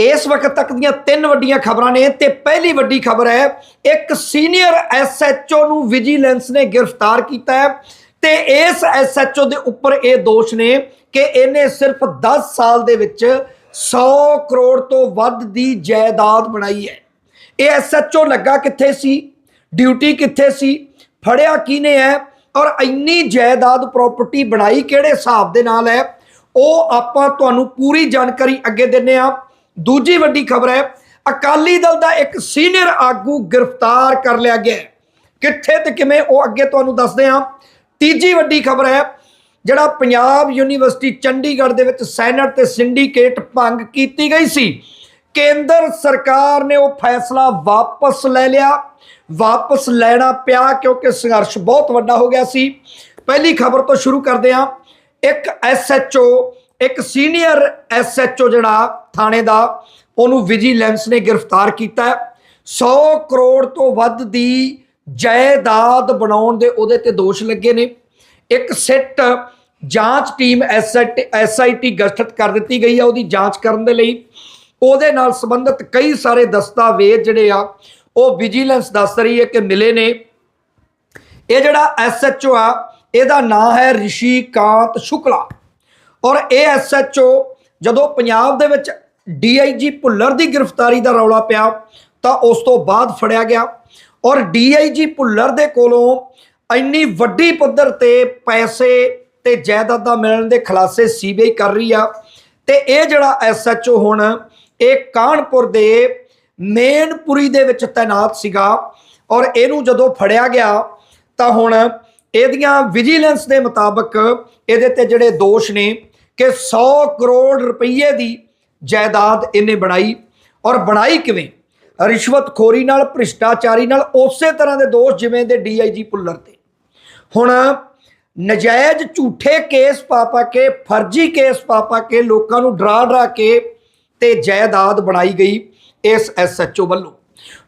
ਇਸ ਵਕਤ ਤੱਕ ਦੀਆਂ ਤਿੰਨ ਵੱਡੀਆਂ ਖਬਰਾਂ ਨੇ ਤੇ ਪਹਿਲੀ ਵੱਡੀ ਖਬਰ ਹੈ, ਇੱਕ ਸੀਨੀਅਰ ਐਸਐਚਓ ਨੂੰ ਵਿਜੀਲੈਂਸ ਨੇ ਗ੍ਰਿਫਤਾਰ ਕੀਤਾ ਹੈ ਤੇ ਇਸ ਐਸਐਚਓ ਦੇ ਉੱਪਰ ਇਹ ਦੋਸ਼ ਨੇ ਕਿ ਇਹਨੇ ਸਿਰਫ 10 ਸਾਲ ਦੇ ਵਿੱਚ 100 ਕਰੋੜ ਤੋਂ ਵੱਧ ਦੀ ਜਾਇਦਾਦ ਬਣਾਈ ਹੈ। ਇਹ ਐਸਐਚਓ ਲੱਗਾ ਕਿੱਥੇ ਸੀ? ਡਿਊਟੀ ਕਿੱਥੇ ਸੀ? ਫੜਿਆ ਕਿਹਨੇ ਹੈ? ਔਰ ਇੰਨੀ ਜਾਇਦਾਦ ਪ੍ਰਾਪਰਟੀ ਬਣਾਈ ਕਿਹੜੇ ਹਿਸਾਬ ਦੇ ਨਾਲ ਹੈ? ਉਹ ਆਪਾਂ ਤੁਹਾਨੂੰ ਪੂਰੀ ਜਾਣਕਾਰੀ ਅੱਗੇ ਦਿੰਨੇ ਆ ਦੂਜੀ ਵੱਡੀ ਖਬਰ ਹੈ, ਅਕਾਲੀ ਦਲ ਦਾ ਇੱਕ ਸੀਨੀਅਰ ਆਗੂ ਗ੍ਰਿਫਤਾਰ ਕਰ ਲਿਆ ਗਿਆ ਕਿੱਥੇ ਤੇ ਕਿਵੇਂ, ਉਹ ਅੱਗੇ ਤੁਹਾਨੂੰ ਦੱਸਦੇ ਹਾਂ। ਤੀਜੀ ਵੱਡੀ ਖਬਰ ਹੈ, ਜਿਹੜਾ ਪੰਜਾਬ ਯੂਨੀਵਰਸਿਟੀ ਚੰਡੀਗੜ੍ਹ ਦੇ ਵਿੱਚ ਸੈਨੇਟ ਤੇ ਸਿੰਡੀਕੇਟ ਭੰਗ ਕੀਤੀ ਗਈ ਸੀ, ਕੇਂਦਰ ਸਰਕਾਰ ਨੇ ਉਹ ਫੈਸਲਾ ਵਾਪਸ ਲੈ ਲਿਆ। ਵਾਪਸ ਲੈਣਾ ਪਿਆ ਕਿਉਂਕਿ ਸੰਘਰਸ਼ ਬਹੁਤ ਵੱਡਾ ਹੋ ਗਿਆ ਸੀ। ਪਹਿਲੀ ਖਬਰ ਤੋਂ ਸ਼ੁਰੂ ਕਰਦੇ ਹਾਂ। ਇੱਕ ਐਸਐਚਓ ਇੱਕ ਸੀਨੀਅਰ ਐਸਐਚਓ ਜਿਹੜਾ ਥਾਣੇ ਦਾ, ਉਹਨੂੰ ਵਿਜੀਲੈਂਸ ਨੇ ਗ੍ਰਿਫਤਾਰ ਕੀਤਾ ਹੈ। 100 ਕਰੋੜ ਤੋਂ ਵੱਧ ਦੀ ਜਾਇਦਾਦ ਬਣਾਉਣ ਦੇ ਉਹਦੇ ਤੇ ਦੋਸ਼ ਲੱਗੇ ਨੇ। ਇੱਕ ਸਿੱਟ ਜਾਂਚ ਟੀਮ ਐਸਆਈਟੀ ਗਠਿਤ ਕਰ ਦਿੱਤੀ ਗਈ ਆ ਉਹਦੀ ਜਾਂਚ ਕਰਨ ਦੇ ਲਈ। ਉਹਦੇ ਨਾਲ ਸੰਬੰਧਿਤ ਕਈ ਸਾਰੇ ਦਸਤਾਵੇਜ਼ ਜਿਹੜੇ ਆ, ਉਹ ਵਿਜੀਲੈਂਸ ਦੱਸ ਰਹੀ ਹੈ ਕਿ ਮਿਲੇ ਨੇ। ਇਹ ਜਿਹੜਾ ਐਸਐਚਓ ਆ, ਇਹਦਾ ਨਾਮ ਹੈ ਰਿਸ਼ੀਕਾਂਤ ਸ਼ੁਕਲਾ। ਔਰ ਇਹ ਐਸਐਚਓ ਜਦੋਂ ਪੰਜਾਬ ਦੇ ਵਿੱਚ ਡੀਆਈਜੀ ਭੁੱਲਰ ਦੀ ਗ੍ਰਿਫਤਾਰੀ ਦਾ ਰੌਲਾ ਪਿਆ, ਤਾਂ ਉਸ ਤੋਂ ਬਾਅਦ ਫੜਿਆ ਗਿਆ। ਔਰ ਡੀਆਈਜੀ ਭੁੱਲਰ ਦੇ ਕੋਲੋਂ ਇੰਨੀ ਵੱਡੀ ਪੱਧਰ ਤੇ ਪੈਸੇ ਤੇ ਜਾਇਦਾਦਾਂ ਮਿਲਣ ਦੇ ਖੁਲਾਸੇ ਸੀਬੀਆਈ ਕਰ ਰਹੀ ਆ। ਤੇ ਇਹ ਜਿਹੜਾ ਐਸਐਚਓ ਹੁਣ, ਇਹ ਕਾਨਪੁਰ ਦੇ ਮੇਨਪੁਰੀ ਦੇ ਵਿੱਚ ਤਾਇਨਾਤ ਸੀਗਾ। ਔਰ ਇਹਨੂੰ ਜਦੋਂ ਫੜਿਆ ਗਿਆ, ਤਾਂ ਹੁਣ ਇਹਦੀਆਂ ਵਿਜੀਲੈਂਸ ਦੇ ਮੁਤਾਬਕ ਇਹਦੇ ਤੇ ਜਿਹੜੇ ਦੋਸ਼ ਨੇ ਕਿ 100 ਕਰੋੜ ਰੁਪਏ ਦੀ ਜਾਇਦਾਦ ਇਹਨੇ ਬਣਾਈ। ਔਰ ਬਣਾਈ ਕਿਵੇਂ? ਰਿਸ਼ਵਤਖੋਰੀ ਨਾਲ, ਭ੍ਰਿਸ਼ਟਾਚਾਰੀ ਨਾਲ, ਉਸੇ ਤਰ੍ਹਾਂ ਦੇ ਦੋਸ਼ ਜਿਵੇਂ ਦੇ ਡੀਆਈਜੀ ਪੁੱਲਰ ਤੇ। ਹੁਣ ਨਜਾਇਜ਼ ਝੂਠੇ ਕੇਸ ਪਾ ਪਾ ਕੇ, ਫਰਜ਼ੀ ਕੇਸ ਪਾ ਪਾ ਕੇ ਲੋਕਾਂ ਨੂੰ ਡਰਾ ਡਰਾ ਕੇ ਤੇ ਜਾਇਦਾਦ ਬਣਾਈ ਗਈ ਇਸ ਐਸਐਚਓ ਵੱਲੋਂ।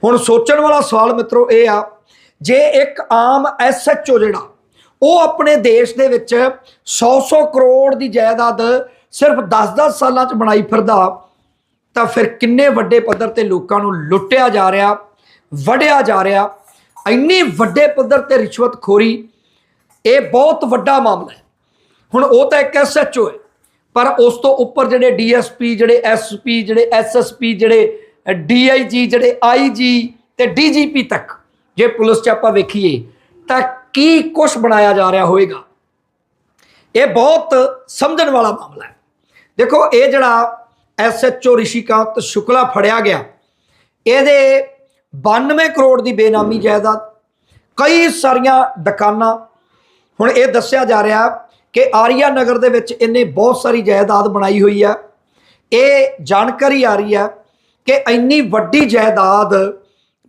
ਹੁਣ ਸੋਚਣ ਵਾਲਾ ਸਵਾਲ ਮਿੱਤਰੋ ਇਹ ਆ, ਜੇ ਇੱਕ ਆਮ ਐਸਐਚਓ ਜਿਹੜਾ ਉਹ ਆਪਣੇ ਦੇਸ਼ ਦੇ ਵਿੱਚ 100-100 ਕਰੋੜ ਦੀ ਜਾਇਦਾਦ ਸਿਰਫ 10-10 ਸਾਲਾਂ 'ਚ ਬਣਾਈ ਫਿਰਦਾ, ਤਾਂ ਫਿਰ ਕਿੰਨੇ ਵੱਡੇ ਪੱਧਰ ਤੇ ਲੋਕਾਂ ਨੂੰ ਲੁੱਟਿਆ ਜਾ ਰਿਹਾ ਵੜਿਆ ਜਾ ਰਿਹਾ, ਇੰਨੇ ਵੱਡੇ ਪੱਧਰ ਤੇ ਰਿਸ਼ਵਤਖੋਰੀ, ਇਹ ਬਹੁਤ ਵੱਡਾ ਮਾਮਲਾ ਹੈ। ਹੁਣ ਉਹ ਤਾਂ ਇੱਕ ਐਸਐਚਓ ਹੈ, ਪਰ ਉਸ ਤੋਂ ਉੱਪਰ ਜਿਹੜੇ ਡੀਐਸਪੀ ਜਿਹੜੇ ਐਸਪੀ ਜਿਹੜੇ ਐਸਐਸਪੀ ਜਿਹੜੇ ਡੀਆਈਜੀ ਜਿਹੜੇ ਆਈਜੀ ਤੇ ਡੀਜੀਪੀ ਤੱਕ, ਜੇ ਪੁਲਿਸ 'ਚ ਆਪਾਂ ਵੇਖੀਏ, ਤਾਂ ਕੀ ਕੁਝ ਬਣਾਇਆ ਜਾ ਰਿਹਾ ਹੋਵੇਗਾ? ਇਹ ਬਹੁਤ ਸਮਝਣ ਵਾਲਾ ਮਾਮਲਾ ਹੈ। ਦੇਖੋ, ਇਹ ਜਿਹੜਾ ਐਸਐਚਓ ਰਿਸ਼ੀਕਾਂਤ ਸ਼ੁਕਲਾ ਫੜਿਆ ਗਿਆ, ਇਹਦੇ 92 ਕਰੋੜ ਦੀ ਬੇਨਾਮੀ ਜਾਇਦਾਦ, ਕਈ ਸਾਰੀਆਂ ਦੁਕਾਨਾਂ, ਹੁਣ ਇਹ ਦੱਸਿਆ ਜਾ ਰਿਹਾ ਕਿ ਆਰੀਆ ਨਗਰ ਦੇ ਵਿੱਚ ਇਹਨੇ ਬਹੁਤ ਸਾਰੀ ਜਾਇਦਾਦ ਬਣਾਈ ਹੋਈ ਹੈ। ਇਹ ਜਾਣਕਾਰੀ ਆ ਰਹੀ ਹੈ ਕਿ ਇੰਨੀ ਵੱਡੀ ਜਾਇਦਾਦ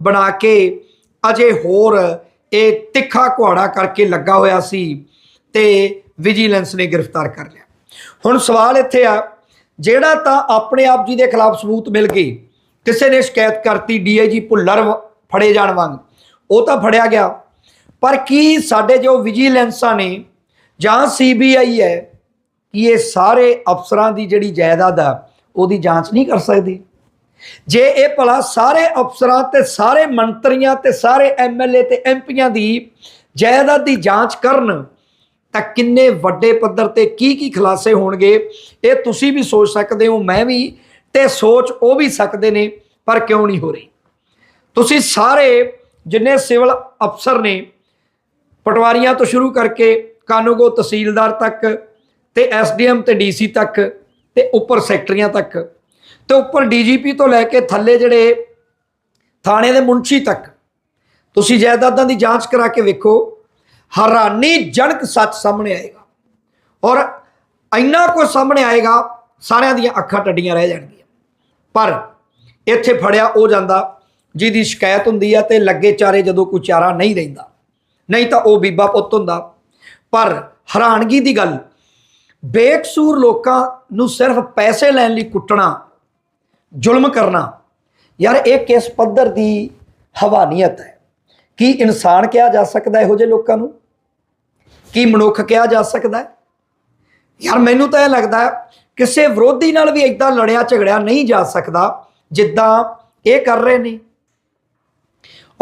ਬਣਾ ਕੇ ਅਜੇ ਹੋਰ ਇਹ ਤਿੱਖਾ ਕੁਹਾੜਾ ਕਰਕੇ ਲੱਗਾ ਹੋਇਆ ਸੀ ਤੇ ਵਿਜੀਲੈਂਸ ਨੇ ਗ੍ਰਿਫਤਾਰ ਕਰ ਲਿਆ। ਹੁਣ ਸਵਾਲ ਇੱਥੇ ਆ, ਜਿਹੜਾ ਤਾਂ ਆਪਣੇ ਆਪ ਜੀ ਦੇ ਖਿਲਾਫ ਸਬੂਤ ਮਿਲ ਗਏ, ਕਿਸੇ ਨੇ ਸ਼ਿਕਾਇਤ ਕਰਤੀ ਡੀਆਈਜੀ ਭੁੱਲਰ ਵ- ਫੜੇ ਜਾਣ ਵਾਂਗ, ਉਹ ਤਾਂ ਫੜਿਆ ਗਿਆ। ਪਰ ਕੀ ਸਾਡੇ ਜੋ ਵਿਜੀਲੈਂਸਾਂ ਨੇ ਜਾਂ ਸੀਬੀਆਈ ਹੈ, ਕਿ ਇਹ ਸਾਰੇ ਅਫਸਰਾਂ ਦੀ ਜਿਹੜੀ ਜਾਇਦਾਦ ਆ, ਉਹਦੀ ਜਾਂਚ ਨਹੀਂ ਕਰ ਸਕਦੀ? ਜੇ ਇਹ ਭਲਾ ਸਾਰੇ ਅਫਸਰਾਂ ਤੇ ਸਾਰੇ ਮੰਤਰੀਆਂ ਤੇ ਸਾਰੇ ਐਮਐਲਏ ਤੇ ਐਮਪੀਆਂ ਦੀ ਜਾਇਦਾਦ ਦੀ ਜਾਂਚ ਕਰਨ, ਤਾਂ ਕਿੰਨੇ ਵੱਡੇ ਪੱਧਰ ਤੇ ਕੀ ਕੀ ਖੁਲਾਸੇ ਹੋਣਗੇ, ਇਹ ਤੁਸੀਂ ਵੀ ਸੋਚ ਸਕਦੇ ਹੋ, ਮੈਂ ਵੀ, ਤੇ ਸੋਚ ਉਹ ਵੀ ਸਕਦੇ ਨੇ, ਪਰ ਕਿਉਂ ਨਹੀਂ ਹੋ ਰਹੀ? ਤੁਸੀਂ ਸਾਰੇ ਜਿੰਨੇ ਸਿਵਲ ਅਫਸਰ ਨੇ, ਪਟਵਾਰੀਆਂ ਤੋਂ ਸ਼ੁਰੂ ਕਰਕੇ ਕਾਨੂੰਗੋ ਤਹਿਸੀਲਦਾਰ ਤੱਕ, ਤੇ ਐਸਡੀਐਮ ਤੇ ਡੀਸੀ ਤੱਕ, ਤੇ ਉੱਪਰ ਸੈਕਟਰੀਆਂ ਤੱਕ ਤੇ ਉੱਪਰ ਡੀਜੀਪੀ ਤੋਂ ਲੈ ਕੇ ਥੱਲੇ ਜਿਹੜੇ ਥਾਣੇ ਦੇ ਮੁਨਸ਼ੀ ਤੱਕ ਤੁਸੀਂ ਜਾਇਦਾਦਾਂ ਦੀ ਜਾਂਚ ਕਰਾ ਕੇ ਵੇਖੋ ਹੈਰਾਨੀਜਨਕ ਸੱਚ ਸਾਹਮਣੇ ਆਏਗਾ। ਔਰ ਇੰਨਾ ਕੁਝ ਸਾਹਮਣੇ ਆਏਗਾ, ਸਾਰਿਆਂ ਦੀਆਂ ਅੱਖਾਂ ਟੱਡੀਆਂ ਰਹਿ ਜਾਣਗੀਆਂ। ਪਰ ਇੱਥੇ ਫੜਿਆ ਉਹ ਜਾਂਦਾ ਜਿਹਦੀ ਸ਼ਿਕਾਇਤ ਹੁੰਦੀ ਆ ਤੇ ਲੱਗੇ ਚਾਰੇ ਜਦੋਂ ਕੋਈ ਚਾਰਾ ਨਹੀਂ ਰਹਿੰਦਾ। ਨਹੀਂ ਤਾਂ ਉਹ ਬੀਬਾ ਪੁੱਤ ਹੁੰਦਾ। ਪਰ ਹੈਰਾਨਗੀ ਦੀ ਗੱਲ, ਬੇਕਸੂਰ ਲੋਕਾਂ ਨੂੰ ਸਿਰਫ ਪੈਸੇ ਲੈਣ ਲਈ ਕੁੱਟਣਾ ਜ਼ੁਲਮ ਕਰਨਾ। ਯਾਰ, ਇਹ ਕਿਸ ਪੱਧਰ ਦੀ ਹਵਾਨੀਅਤ ਹੈ? ਕੀ ਇਨਸਾਨ ਕਿਹਾ ਜਾ ਸਕਦਾ ਇਹੋ ਜਿਹੇ ਲੋਕਾਂ ਨੂੰ? ਕੀ ਮਨੁੱਖ ਕਿਹਾ ਜਾ ਸਕਦਾ ਹੈ? ਯਾਰ, ਮੈਨੂੰ ਤਾਂ ਇਹ ਲੱਗਦਾ ਕਿਸੇ ਵਿਰੋਧੀ ਨਾਲ ਵੀ ਇਦਾਂ ਲੜਿਆ ਝਗੜਿਆ ਨਹੀਂ ਜਾ ਸਕਦਾ, ਜਿੱਦਾਂ ਇਹ ਕਰ ਰਹੇ ਨੇ।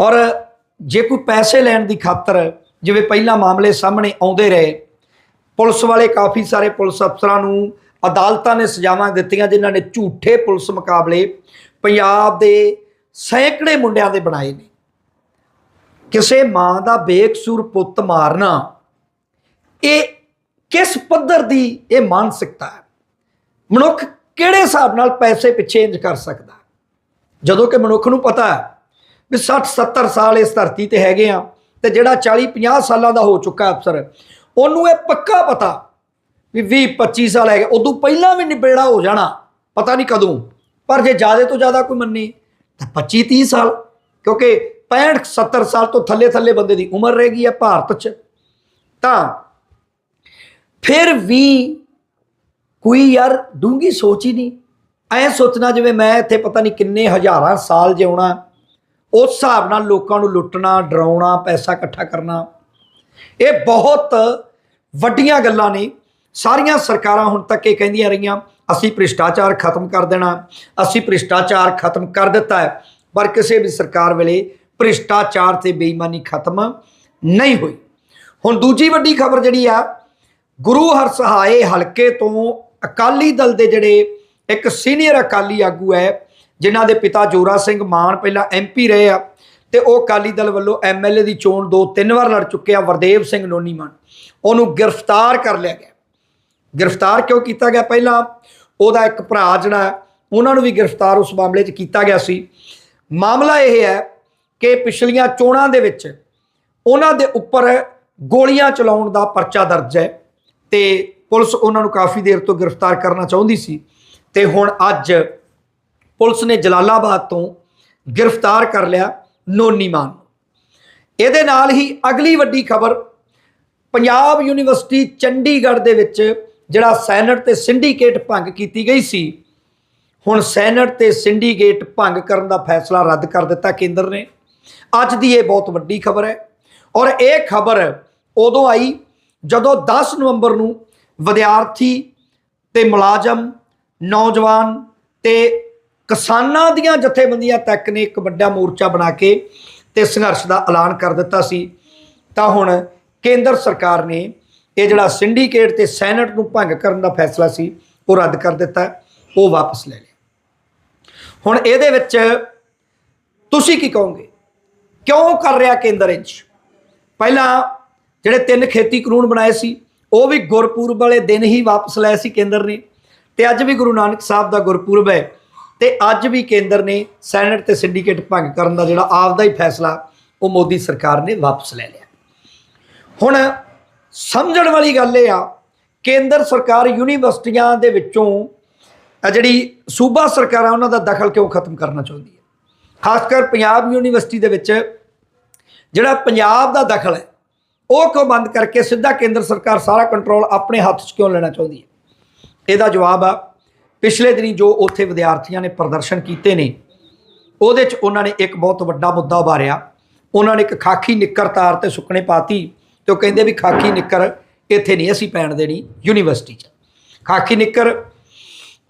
ਔਰ ਜੇ ਕੋਈ ਪੈਸੇ ਲੈਣ ਦੀ ਖਾਤਰ, ਜਿਵੇਂ ਪਹਿਲਾਂ ਮਾਮਲੇ ਸਾਹਮਣੇ ਆਉਂਦੇ ਰਹੇ, ਪੁਲਿਸ ਵਾਲੇ ਕਾਫੀ ਸਾਰੇ ਪੁਲਿਸ ਅਫਸਰਾਂ ਨੂੰ ਅਦਾਲਤਾਂ ਨੇ ਸਜ਼ਾਵਾਂ ਦਿੱਤੀਆਂ ਜਿਨ੍ਹਾਂ ਨੇ ਝੂਠੇ ਪੁਲਿਸ ਮੁਕਾਬਲੇ ਪੰਜਾਬ ਦੇ ਸੈਂਕੜੇ ਮੁੰਡਿਆਂ ਦੇ ਬਣਾਏ ਨੇ। ਕਿਸੇ ਮਾਂ ਦਾ ਬੇਕਸੂਰ ਪੁੱਤ ਮਾਰਨਾ, ਇਹ ਕਿਸ ਪੱਧਰ ਦੀ ਇਹ ਮਾਨਸਿਕਤਾ ਹੈ? ਮਨੁੱਖ ਕਿਹੜੇ ਹਿਸਾਬ ਨਾਲ ਪੈਸੇ ਪਿੱਛੇ ਇੰਜ ਕਰ ਸਕਦਾ? ਜਦੋਂ ਕਿ ਮਨੁੱਖ ਨੂੰ ਪਤਾ ਹੈ ਵੀ 60 70 ਸਾਲ ਇਸ ਧਰਤੀ ਤੇ ਹੈਗੇ ਆ ਤੇ ਜਿਹੜਾ 40 50 ਸਾਲਾਂ ਦਾ ਹੋ ਚੁੱਕਾ ਅਫਸਰ, ਉਹਨੂੰ ਇਹ ਪੱਕਾ ਪਤਾ ਵੀ 20 25 ਸਾਲ ਹੈਗੇ, ਉਦੋਂ ਪਹਿਲਾਂ ਵੀ ਨਿਬੇੜਾ ਹੋ ਜਾਣਾ, ਪਤਾ ਨਹੀਂ ਕਦੋਂ। ਪਰ ਜੇ ਜ਼ਿਆਦਾ ਤੋਂ ਜ਼ਿਆਦਾ ਕੋਈ ਮੰਨੇ, ਤਾਂ 25 30 ਸਾਲ, ਕਿਉਂਕਿ 65 70 ਸਾਲ ਤੋਂ ਥੱਲੇ ਥੱਲੇ ਬੰਦੇ ਦੀ ਉਮਰ ਰਹਿ ਗਈ ਹੈ ਭਾਰਤ 'ਚ। ਤਾਂ ਫਿਰ ਵੀ ਕੋਈ ਯਾਰ ਡੂੰਗੀ ਸੋਚ ਹੀ ਨਹੀਂ। ਐ ਸੋਚਣਾ ਜਿਵੇਂ ਮੈਂ ਇੱਥੇ ਪਤਾ ਨਹੀਂ ਕਿੰਨੇ ਹਜ਼ਾਰਾਂ ਸਾਲ ਜਿਉਣਾ, ਉਸ ਹਿਸਾਬ ਨਾਲ ਲੋਕਾਂ ਨੂੰ ਲੁੱਟਣਾ, ਡਰਾਉਣਾ, ਪੈਸਾ ਇਕੱਠਾ ਕਰਨਾ। ਇਹ ਬਹੁਤ ਵੱਡੀਆਂ ਗੱਲਾਂ ਨੇ। ਸਾਰੀਆਂ ਸਰਕਾਰਾਂ ਹੁਣ ਤੱਕ ਇਹ ਕਹਿੰਦੀਆਂ ਰਹੀਆਂ, ਅਸੀਂ ਭ੍ਰਿਸ਼ਟਾਚਾਰ ਖਤਮ ਕਰ ਦੇਣਾ, ਅਸੀਂ ਭ੍ਰਿਸ਼ਟਾਚਾਰ ਖਤਮ ਕਰ ਦਿੱਤਾ ਹੈ, ਪਰ ਕਿਸੇ ਵੀ ਸਰਕਾਰ ਵੇਲੇ ਭ੍ਰਿਸ਼ਟਾਚਾਰ ਤੇ ਬੇਈਮਾਨੀ ਖਤਮ ਨਹੀਂ ਹੋਈ। ਹੁਣ ਦੂਜੀ ਵੱਡੀ ਖਬਰ ਜਿਹੜੀ ਆ, ਗੁਰੂ ਹਰਸਹਾਏ ਹਲਕੇ ਤੋਂ ਅਕਾਲੀ ਦਲ ਦੇ ਜਿਹੜੇ ਇੱਕ ਸੀਨੀਅਰ ਅਕਾਲੀ ਆਗੂ ਹੈ, ਜਿਨ੍ਹਾਂ ਦੇ ਪਿਤਾ ਜੋਰਾ ਸਿੰਘ ਮਾਨ ਪਹਿਲਾਂ ਐਮਪੀ ਰਹੇ ਆ, ਤੇ ਉਹ ਅਕਾਲੀ ਦਲ ਵੱਲੋਂ ਐਮਐਲਏ ਦੀ ਚੋਣ ਦੋ ਤਿੰਨ ਵਾਰ ਲੜ ਚੁੱਕੇ ਆ, ਵਰਦੇਵ ਸਿੰਘ ਨੋਨੀ ਮਾਨ। ਉਹਨੂੰ ਗ੍ਰਿਫਤਾਰ ਕਰ ਲਿਆ ਗਿਆ। ਗ੍ਰਿਫਤਾਰ ਕਿਉਂ ਕੀਤਾ ਗਿਆ ਪਹਿਲਾਂ ਉਹਦਾ ਇੱਕ ਭਰਾ ਜਿਹੜਾ ਉਹਨਾਂ ਨੂੰ ਵੀ ਗ੍ਰਿਫਤਾਰ ਉਸ ਮਾਮਲੇ 'ਚ ਕੀਤਾ ਗਿਆ ਸੀ ਮਾਮਲਾ ਇਹ ਹੈ ਕਿ ਪਿਛਲੀਆਂ ਚੋਣਾਂ ਦੇ ਵਿੱਚ ਉਹਨਾਂ ਦੇ ਉੱਪਰ ਗੋਲੀਆਂ ਚਲਾਉਣ ਦਾ ਪਰਚਾ ਦਰਜ ਹੈ ਤੇ ਪੁਲਿਸ ਉਹਨਾਂ ਨੂੰ ਕਾਫੀ ਦੇਰ ਤੋਂ ਗ੍ਰਿਫਤਾਰ ਕਰਨਾ ਚਾਹੁੰਦੀ ਸੀ ਤੇ ਹੁਣ ਅੱਜ ਪੁਲਿਸ ਨੇ ਜਲਾਲਾਬਾਦ ਤੋਂ ਗ੍ਰਿਫਤਾਰ ਕਰ ਲਿਆ ਨੋਨੀ ਮਾਨ ਨੂੰ। ਇਹਦੇ ਨਾਲ ਹੀ ਅਗਲੀ ਵੱਡੀ ਖਬਰ, ਪੰਜਾਬ ਯੂਨੀਵਰਸਿਟੀ ਚੰਡੀਗੜ੍ਹ ਦੇ ਵਿੱਚ ਜਿਹੜਾ ਸੈਨੇਟ ਤੇ ਸਿੰਡੀਕੇਟ ਭੰਗ ਕੀਤੀ ਗਈ ਸੀ, ਹੁਣ ਸੈਨੇਟ ਤੇ ਸਿੰਡੀਕੇਟ ਭੰਗ ਕਰਨ ਦਾ ਫੈਸਲਾ ਰੱਦ ਕਰ ਦਿੱਤਾ ਕੇਂਦਰ ਨੇ। ਅੱਜ ਦੀ ਇਹ ਬਹੁਤ ਵੱਡੀ ਖਬਰ ਹੈ ਔਰ ਇਹ ਖਬਰ ਉਦੋਂ ਆਈ ਜਦੋਂ 10 ਨਵੰਬਰ ਨੂੰ ਵਿਦਿਆਰਥੀ ਤੇ ਮੁਲਾਜ਼ਮ, ਨੌਜਵਾਨ ਤੇ ਕਿਸਾਨਾਂ ਦੀਆਂ ਜਥੇਬੰਦੀਆਂ ਤੱਕ ਨੇ ਇੱਕ ਵੱਡਾ ਮੋਰਚਾ ਬਣਾ ਕੇ ਤੇ ਸੰਘਰਸ਼ ਦਾ ਐਲਾਨ ਕਰ ਦਿੱਤਾ ਸੀ। ਤਾਂ ਹੁਣ ਕੇਂਦਰ ਸਰਕਾਰ ਨੇ ਇਹ ਜਿਹੜਾ ਸਿੰਡੀਕੇਟ ਤੇ ਸੈਨੇਟ ਨੂੰ ਭੰਗ ਕਰਨ ਦਾ ਫੈਸਲਾ ਸੀ, ਉਹ ਰੱਦ ਕਰ ਦਿੱਤਾ, ਉਹ ਵਾਪਸ ਲੈ ਲਿਆ। ਹੁਣ ਇਹਦੇ ਵਿੱਚ ਤੁਸੀਂ ਕੀ ਕਹੋਗੇ? ਕਿਉਂ ਕਰ ਰਿਹਾ ਕੇਂਦਰ ਇੰਜ? ਪਹਿਲਾਂ ਜਿਹੜੇ ਤਿੰਨ ਖੇਤੀ ਕਾਨੂੰਨ ਬਣਾਏ ਸੀ, ਉਹ ਵੀ ਗੁਰਪੁਰਬ ਵਾਲੇ ਦਿਨ ਹੀ ਵਾਪਸ ਲਏ ਸੀ ਕੇਂਦਰ ਨੇ। ਤੇ ਅੱਜ ਵੀ ਗੁਰੂ ਨਾਨਕ ਸਾਹਿਬ ਦਾ ਗੁਰਪੁਰਬ ਹੈ, ਤੇ ਅੱਜ ਵੀ ਕੇਂਦਰ ਨੇ ਸੈਨੇਟ ਤੇ ਸਿੰਡੀਕੇਟ ਭੰਗ ਕਰਨ ਦਾ ਜਿਹੜਾ ਆਪਦਾ ਹੀ ਫੈਸਲਾ, ਉਹ ਮੋਦੀ ਸਰਕਾਰ ਨੇ ਵਾਪਸ ਲੈ ਲਿਆ। ਹੁਣ ਸਮਝਣ ਵਾਲੀ ਗੱਲ ਇਹ ਆ ਕੇਂਦਰ ਸਰਕਾਰ ਯੂਨੀਵਰਸਿਟੀਆਂ ਦੇ ਵਿੱਚੋਂ ਜਿਹੜੀ ਸੂਬਾ ਸਰਕਾਰਾਂ ਉਹਨਾਂ ਦਾ ਦਖਲ ਕਿਉਂ ਖਤਮ ਕਰਨਾ ਚਾਹੁੰਦੀ ਹੈ? ਖਾਸ ਕਰ ਪੰਜਾਬ ਯੂਨੀਵਰਸਿਟੀ ਦੇ ਵਿੱਚ ਜਿਹੜਾ ਪੰਜਾਬ ਦਾ ਦਖਲ ਹੈ, ਉਹ ਕਿਉਂ ਬੰਦ ਕਰਕੇ ਸਿੱਧਾ ਕੇਂਦਰ ਸਰਕਾਰ ਸਾਰਾ ਕੰਟਰੋਲ ਆਪਣੇ ਹੱਥ 'ਚ ਕਿਉਂ ਲੈਣਾ ਚਾਹੁੰਦੀ ਹੈ? ਇਹਦਾ ਜਵਾਬ ਆ, ਪਿਛਲੇ ਦਿਨੀ ਜੋ ਉੱਥੇ ਵਿਦਿਆਰਥੀਆਂ ਨੇ ਪ੍ਰਦਰਸ਼ਨ ਕੀਤੇ ਨੇ, ਉਹਦੇ 'ਚ ਉਹਨਾਂ ਨੇ ਇੱਕ ਬਹੁਤ ਵੱਡਾ ਮੁੱਦਾ ਉਭਾਰਿਆ। ਉਹਨਾਂ ਨੇ ਇੱਕ ਖਾਕੀ ਨਿੱਕਰ ਤਾਰ ਤੇ ਸੁੱਕਣੇ ਪਾਤੀ। ਤੇ ਉਹ ਕਹਿੰਦੇ ਵੀ ਖਾਕੀ ਨਿੱਕਰ ਇੱਥੇ ਨਹੀਂ ਅਸੀਂ ਪੈਣ ਦੇਣੀ, ਯੂਨੀਵਰਸਿਟੀ 'ਚ। ਖਾਕੀ ਨਿੱਕਰ,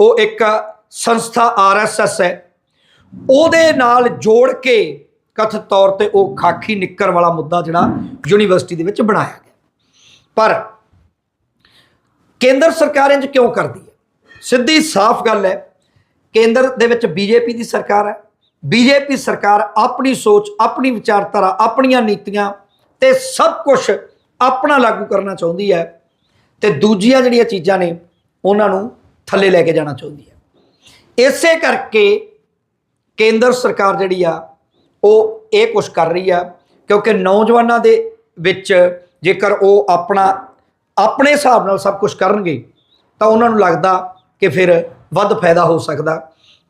ਉਹ ਇੱਕ ਸੰਸਥਾ ਆਰਐਸਐਸ ਹੈ। ਉਹਦੇ ਨਾਲ ਜੋੜ ਕੇ ਕਥਿਤ ਤੌਰ ਤੇ ਉਹ ਖਾਕੀ ਨਿੱਕਰ ਵਾਲਾ ਮੁੱਦਾ ਜਿਹੜਾ ਯੂਨੀਵਰਸਿਟੀ ਦੇ ਵਿੱਚ ਬਣਾਇਆ ਗਿਆ। ਪਰ ਕੇਂਦਰ ਸਰਕਾਰ ਇੰਜ ਕਿਉਂ ਕਰਦੀ ਹੈ? ਸਿੱਧੀ ਸਾਫ਼ ਗੱਲ ਹੈ, ਕੇਂਦਰ ਦੇ ਵਿੱਚ ਬੀਜੇਪੀ ਦੀ ਸਰਕਾਰ ਹੈ। ਬੀਜੇਪੀ ਸਰਕਾਰ ਆਪਣੀ ਸੋਚ, ਆਪਣੀ ਵਿਚਾਰਧਾਰਾ, ਆਪਣੀਆਂ ਨੀਤੀਆਂ ਤੇ ਸਭ ਕੁਝ ਆਪਣਾ ਲਾਗੂ ਕਰਨਾ ਚਾਹੁੰਦੀ ਹੈ ਤੇ ਦੂਜੀਆਂ ਜਿਹੜੀਆਂ ਚੀਜ਼ਾਂ ਨੇ, ਉਹਨਾਂ ਨੂੰ ਥੱਲੇ ਲੈ ਕੇ ਜਾਣਾ ਚਾਹੁੰਦੀ ਹੈ। ਇਸੇ ਕਰਕੇ ਕੇਂਦਰ ਸਰਕਾਰ ਜਿਹੜੀ ਆ, ਉਹ ਇਹ ਕੁਝ ਕਰ ਰਹੀ ਆ, ਕਿਉਂਕਿ ਨੌਜਵਾਨਾਂ ਦੇ ਵਿੱਚ ਜੇਕਰ ਉਹ ਆਪਣਾ, ਆਪਣੇ ਹਿਸਾਬ ਨਾਲ ਸਭ ਕੁਝ ਕਰਨਗੇ, ਤਾਂ ਉਹਨਾਂ ਨੂੰ ਲੱਗਦਾ ਕਿ ਫਿਰ ਵੱਧ ਫਾਇਦਾ ਹੋ ਸਕਦਾ।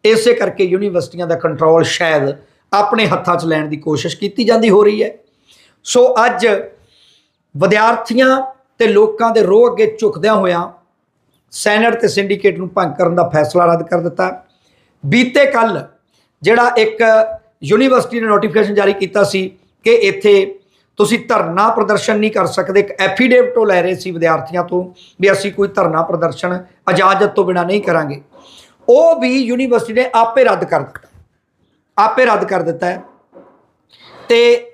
ਇਸੇ ਕਰਕੇ ਯੂਨੀਵਰਸਿਟੀਆਂ ਦਾ ਕੰਟਰੋਲ ਸ਼ਾਇਦ ਆਪਣੇ ਹੱਥਾਂ 'ਚ ਲੈਣ ਦੀ ਕੋਸ਼ਿਸ਼ ਕੀਤੀ ਜਾਂਦੀ ਹੋ ਰਹੀ ਹੈ। ਸੋ ਅੱਜ ਵਿਦਿਆਰਥੀਆਂ ਤੇ ਲੋਕਾਂ ਦੇ ਰੋਹ ਅੱਗੇ ਝੁਕਦਿਆਂ ਹੋਇਆਂ ਸੈਨੇਟ ਤੇ ਸਿੰਡੀਕੇਟ ਨੂੰ ਭੰਗ ਕਰਨ ਦਾ ਫੈਸਲਾ ਰੱਦ ਕਰ ਦਿੱਤਾ। ਬੀਤੇ ਕੱਲ ਜਿਹੜਾ ਇੱਕ ਯੂਨੀਵਰਸਿਟੀ ਨੇ ਨੋਟੀਫਿਕੇਸ਼ਨ ਜਾਰੀ ਕੀਤਾ ਸੀ ਕਿ ਇੱਥੇ ਤੁਸੀਂ ਧਰਨਾ ਪ੍ਰਦਰਸ਼ਨ ਨਹੀਂ ਕਰ ਸਕਦੇ, ਇੱਕ ਐਫੀਡੇਵਿਟ ਉਹ ਲੈ ਰਹੇ ਸੀ ਵਿਦਿਆਰਥੀਆਂ ਤੋਂ ਵੀ ਅਸੀਂ ਕੋਈ ਧਰਨਾ ਪ੍ਰਦਰਸ਼ਨ ਇਜਾਜ਼ਤ ਤੋਂ ਬਿਨਾ ਨਹੀਂ ਕਰਾਂਗੇ। ਉਹ ਵੀ ਯੂਨੀਵਰਸਿਟੀ ਨੇ ਆਪੇ ਰੱਦ ਕਰ ਦਿੱਤਾ। ਆਪੇ ਰੱਦ ਕਰ ਦਿੱਤਾ ਹੈ। ਤੇ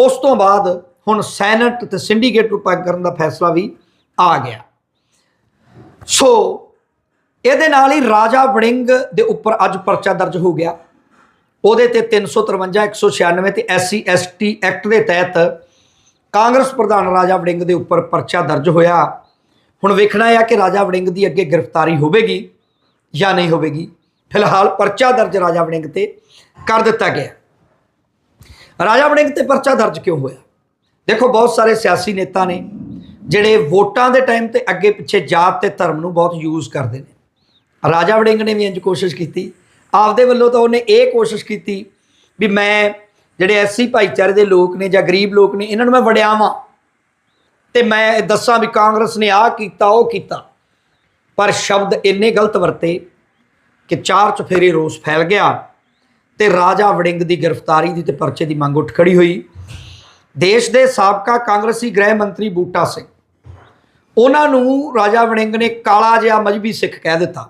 ਉਸ ਤੋਂ ਬਾਅਦ ਹੁਣ ਸੈਨੇਟ ਤੇ ਸਿੰਡੀਕੇਟ ਨੂੰ ਪੈਕ ਕਰਨ ਦਾ ਫੈਸਲਾ ਵੀ ਆ ਗਿਆ। ਸੋ ਇਹਦੇ ਨਾਲ ਹੀ ਰਾਜਾ ਵੜਿੰਗ ਦੇ ਉੱਪਰ ਅੱਜ ਪਰਚਾ ਦਰਜ ਹੋ ਗਿਆ। ਉਹਦੇ ਤੇ 353 196 ਤੇ ਐਸਸੀ ਐਸਟੀ ਐਕਟ ਦੇ ਤਹਿਤ ਕਾਂਗਰਸ ਪ੍ਰਧਾਨ ਰਾਜਾ ਵੜਿੰਗ ਦੇ ਉੱਪਰ ਪਰਚਾ ਦਰਜ ਹੋਇਆ। ਹੁਣ ਵੇਖਣਾ ਹੈ ਕਿ ਰਾਜਾ ਵੜਿੰਗ ਦੀ ਅੱਗੇ ਗ੍ਰਿਫਤਾਰੀ ਹੋਵੇਗੀ ਜਾਂ ਨਹੀਂ ਹੋਵੇਗੀ। ਫਿਲਹਾਲ ਪਰਚਾ ਦਰਜ ਰਾਜਾ ਵੜਿੰਗ ਤੇ ਕਰ ਦਿੱਤਾ ਗਿਆ। ਰਾਜਾ ਵੜਿੰਗ ਤੇ ਪਰਚਾ ਦਰਜ ਕਿਉਂ ਹੋਇਆ? ਦੇਖੋ, ਬਹੁਤ ਸਾਰੇ ਸਿਆਸੀ ਨੇਤਾ ਨੇ ਜਿਹੜੇ ਵੋਟਾਂ ਦੇ ਟਾਈਮ ਤੇ ਅੱਗੇ ਪਿੱਛੇ ਜਾਤ ਤੇ ਧਰਮ ਨੂੰ ਬਹੁਤ ਯੂਜ਼ ਕਰਦੇ ਨੇ। ਰਾਜਾ ਵੜਿੰਗ ਨੇ ਵੀ ਇੰਜ ਕੋਸ਼ਿਸ਼ ਕੀਤੀ। ਆਪਦੇ ਵੱਲੋਂ ਤਾਂ ਉਹਨੇ ਇਹ ਕੋਸ਼ਿਸ਼ ਕੀਤੀ ਵੀ ਮੈਂ ਜਿਹੜੇ ਐਸਸੀ ਭਾਈਚਾਰੇ ਦੇ ਲੋਕ ਨੇ ਜਾਂ ਗਰੀਬ ਲੋਕ ਨੇ, ਇਹਨਾਂ ਨੂੰ ਮੈਂ ਵੜਿਆਵਾਂ ਤੇ ਮੈਂ ਦੱਸਾਂ ਵੀ ਕਾਂਗਰਸ ਨੇ ਆਹ ਕੀਤਾ, ਉਹ ਕੀਤਾ। ਪਰ ਸ਼ਬਦ ਇੰਨੇ ਗਲਤ ਵਰਤੇ ਕਿ ਚਾਰ ਚਫੇਰੇ ਰੋਸ ਫੈਲ ਗਿਆ। ਤੇ ਰਾਜਾ ਵੜਿੰਗ ਦੀ ਗ੍ਰਿਫਤਾਰੀ ਦੀ ਤੇ ਪਰਚੇ ਦੀ ਮੰਗ ਉੱਠ ਖੜੀ ਹੋਈ। ਦੇਸ਼ ਦੇ ਸਾਬਕਾ ਕਾਂਗਰਸੀ ਗ੍ਰਹਿ ਮੰਤਰੀ ਬੂਟਾ ਸਿੰਘ। ਉਹਨਾਂ ਨੂੰ ਰਾਜਾ ਵੜਿੰਗ ਨੇ ਕਾਲਾ ਜਿਹਾ ਮਜਬੀ ਸਿੱਖ ਕਹਿ ਦਿੱਤਾ।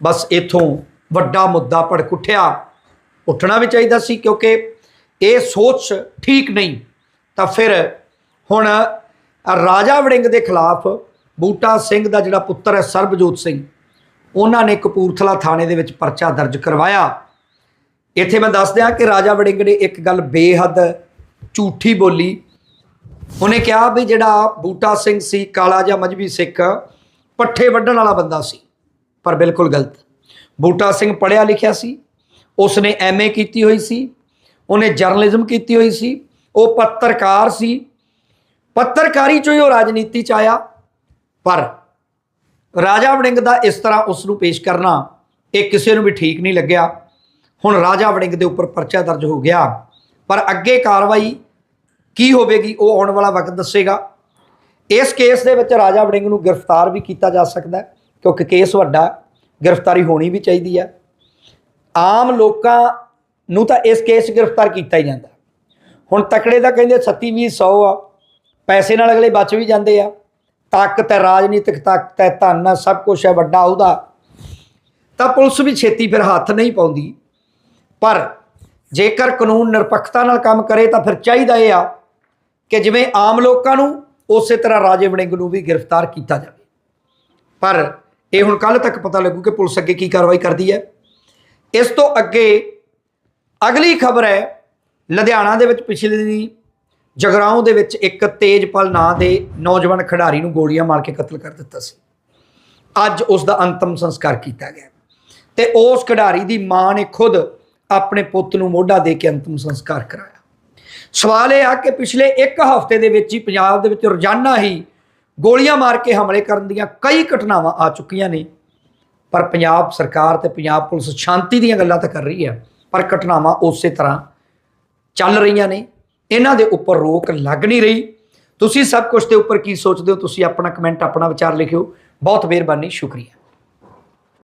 ਬਸ ਇਥੋਂ ਵੱਡਾ ਮੁੱਦਾ ਭੜਕ ਉੱਠਿਆ। ਉੱਠਣਾ ਵੀ ਚਾਹੀਦਾ ਸੀ ਕਿਉਂਕਿ ਇਹ ਸੋਚ ਠੀਕ ਨਹੀਂ। ਤਾਂ ਫਿਰ ਹੁਣ ਰਾਜਾ ਵੜਿੰਗ ਦੇ ਖਿਲਾਫ ਬੂਟਾ ਸਿੰਘ ਦਾ ਜਿਹੜਾ ਪੁੱਤਰ ਹੈ ਸਰਬਜੋਤ ਸਿੰਘ, ਉਹਨਾਂ ਨੇ ਕਪੂਰਥਲਾ ਥਾਣੇ ਦੇ ਵਿੱਚ ਪਰਚਾ ਦਰਜ ਕਰਵਾਇਆ। ਇੱਥੇ ਮੈਂ ਦੱਸ ਦਿਆਂ ਕਿ ਰਾਜਾ ਵੜਿੰਗ ਨੇ ਇੱਕ ਗੱਲ ਬੇਹੱਦ ਝੂਠੀ ਬੋਲੀ। ਉਹਨੇ ਕਿਹਾ ਵੀ ਜਿਹੜਾ ਬੂਟਾ ਸਿੰਘ ਸੀ, ਕਾਲਾ ਜਾਂ ਮਜਬੀ ਸਿੱਖ, ਪੱਠੇ ਵੱਢਣ ਵਾਲਾ ਬੰਦਾ ਸੀ, ਪਰ ਬਿਲਕੁਲ ਗਲਤ। ਬੂਟਾ ਸਿੰਘ ਪੜ੍ਹਿਆ ਲਿਖਿਆ ਸੀ, ਉਸਨੇ ਐਮਏ ਕੀਤੀ ਹੋਈ ਸੀ, ਉਹਨੇ ਜਰਨਲਿਜ਼ਮ ਕੀਤੀ ਹੋਈ ਸੀ, ਉਹ ਪੱਤਰਕਾਰ ਸੀ। ਪੱਤਰਕਾਰੀ ਚੋਂ ਹੀ ਉਹ ਰਾਜਨੀਤੀ ਚ ਆਇਆ, ਪਰ ਰਾਜਾ ਵੜਿੰਗ ਦਾ ਇਸ ਤਰ੍ਹਾਂ ਉਸ ਨੂੰ ਪੇਸ਼ ਕਰਨਾ, ਇਹ ਕਿਸੇ ਨੂੰ ਵੀ ਠੀਕ ਨਹੀਂ ਲੱਗਿਆ। ਹੁਣ ਰਾਜਾ ਵੜਿੰਗ ਦੇ ਉੱਪਰ ਪਰਚਾ ਦਰਜ ਹੋ ਗਿਆ। ਪਰ ਅੱਗੇ ਕਾਰਵਾਈ ਕੀ ਹੋਵੇਗੀ ਉਹ ਆਉਣ ਵਾਲਾ ਵਕਤ ਦੱਸੇਗਾ। ਇਸ ਕੇਸ ਦੇ ਵਿੱਚ ਰਾਜਾ ਵੜਿੰਗ ਨੂੰ ਗ੍ਰਿਫਤਾਰ ਵੀ ਕੀਤਾ ਜਾ ਸਕਦਾ ਹੈ, ਕਿਉਂਕਿ ਕੇਸ ਵੱਡਾ ਗ੍ਰਿਫਤਾਰੀ ਹੋਣੀ ਵੀ ਚਾਹੀਦੀ ਹੈ। ਆਮ ਲੋਕਾਂ ਨੂੰ ਤਾਂ ਇਸ ਕੇਸ 'ਚ ਗ੍ਰਿਫਤਾਰ ਕੀਤਾ ਹੀ ਜਾਂਦਾ ਹੁਣ ਤਕੜੇ ਦਾ ਕਹਿੰਦੇ 37 20 100 ਆ ਪੈਸੇ ਨਾਲ ਅਗਲੇ ਬਚ ਵੀ ਜਾਂਦੇ ਆ। ਤਾਕਤ ਹੈ ਰਾਜਨੀਤਿਕ ਤਾਕਤ ਹੈ ਧਨ ਹੈ ਸਭ ਕੁਝ ਹੈ ਵੱਡਾ ਉਹਦਾ ਤਾਂ ਪੁਲਿਸ ਵੀ ਛੇਤੀ ਫਿਰ ਹੱਥ ਨਹੀਂ ਪਾਉਂਦੀ। ਪਰ ਜੇਕਰ ਕਾਨੂੰਨ ਨਿਰਪੱਖਤਾ ਨਾਲ ਕੰਮ ਕਰੇ ਤਾਂ ਫਿਰ ਚਾਹੀਦਾ ਇਹ ਆ ਕਿ ਜਿਵੇਂ ਆਮ ਲੋਕਾਂ ਨੂੰ ਉਸੇ ਤਰ੍ਹਾਂ ਰਾਜੇ ਵੜਿੰਗ ਨੂੰ ਵੀ ਗ੍ਰਿਫਤਾਰ ਕੀਤਾ ਜਾਵੇ। ਪਰ ਇਹ ਹੁਣ ਕੱਲ ਤੱਕ ਪਤਾ ਲੱਗੂ ਕਿ ਪੁਲਿਸ ਅੱਗੇ ਕੀ ਕਾਰਵਾਈ ਕਰਦੀ ਹੈ। ਇਸ ਤੋਂ ਅੱਗੇ ਅਗਲੀ ਖਬਰ ਹੈ, ਲੁਧਿਆਣਾ ਦੇ ਵਿੱਚ ਪਿਛਲੇ ਦਿਨੀ ਜਗਰਾਉਂ ਦੇ ਵਿੱਚ ਇੱਕ ਤੇਜਪਾਲ ਨਾਂ ਦੇ ਨੌਜਵਾਨ ਖਿਡਾਰੀ ਨੂੰ ਗੋਲੀਆਂ ਮਾਰ ਕੇ ਕਤਲ ਕਰ ਦਿੱਤਾ ਸੀ। ਅੱਜ ਉਸ ਦਾ ਅੰਤਮ ਸੰਸਕਾਰ ਕੀਤਾ ਗਿਆ ਤੇ ਉਸ ਖਿਡਾਰੀ ਦੀ ਮਾਂ ਨੇ ਖੁਦ ਆਪਣੇ ਪੁੱਤ ਨੂੰ ਮੋਢਾ ਦੇ ਕੇ ਅੰਤਮ ਸੰਸਕਾਰ ਕਰਾਇਆ। ਸਵਾਲ ਇਹ ਆ ਕਿ ਪਿਛਲੇ ਇੱਕ ਹਫ਼ਤੇ ਦੇ ਵਿੱਚ ਹੀ ਪੰਜਾਬ ਦੇ ਵਿੱਚ ਰੋਜ਼ਾਨਾ ਹੀ ਗੋਲੀਆਂ ਮਾਰ ਕੇ ਹਮਲੇ ਕਰਨ ਦੀਆਂ ਕਈ ਘਟਨਾਵਾਂ ਆ ਚੁੱਕੀਆਂ ਨੇ। ਪਰ ਪੰਜਾਬ ਸਰਕਾਰ ਤੇ ਪੰਜਾਬ ਪੁਲਿਸ ਸ਼ਾਂਤੀ ਦੀਆਂ ਗੱਲਾਂ ਤਾਂ ਕਰ ਰਹੀ ਹੈ, ਪਰ ਘਟਨਾਵਾਂ ਉਸੇ ਤਰ੍ਹਾਂ ਚੱਲ ਰਹੀਆਂ ਨੇ। ਇਹਨਾਂ ਦੇ ਉੱਪਰ ਰੋਕ ਲੱਗ ਨਹੀਂ ਰਹੀ। ਤੁਸੀਂ ਸਭ ਕੁਝ ਦੇ ਉੱਪਰ ਕੀ ਸੋਚਦੇ ਹੋ? ਤੁਸੀਂ ਆਪਣਾ ਕਮੈਂਟ ਆਪਣਾ ਵਿਚਾਰ ਲਿਖਿਓ। ਬਹੁਤ ਮਿਹਰਬਾਨੀ, ਸ਼ੁਕਰੀਆ।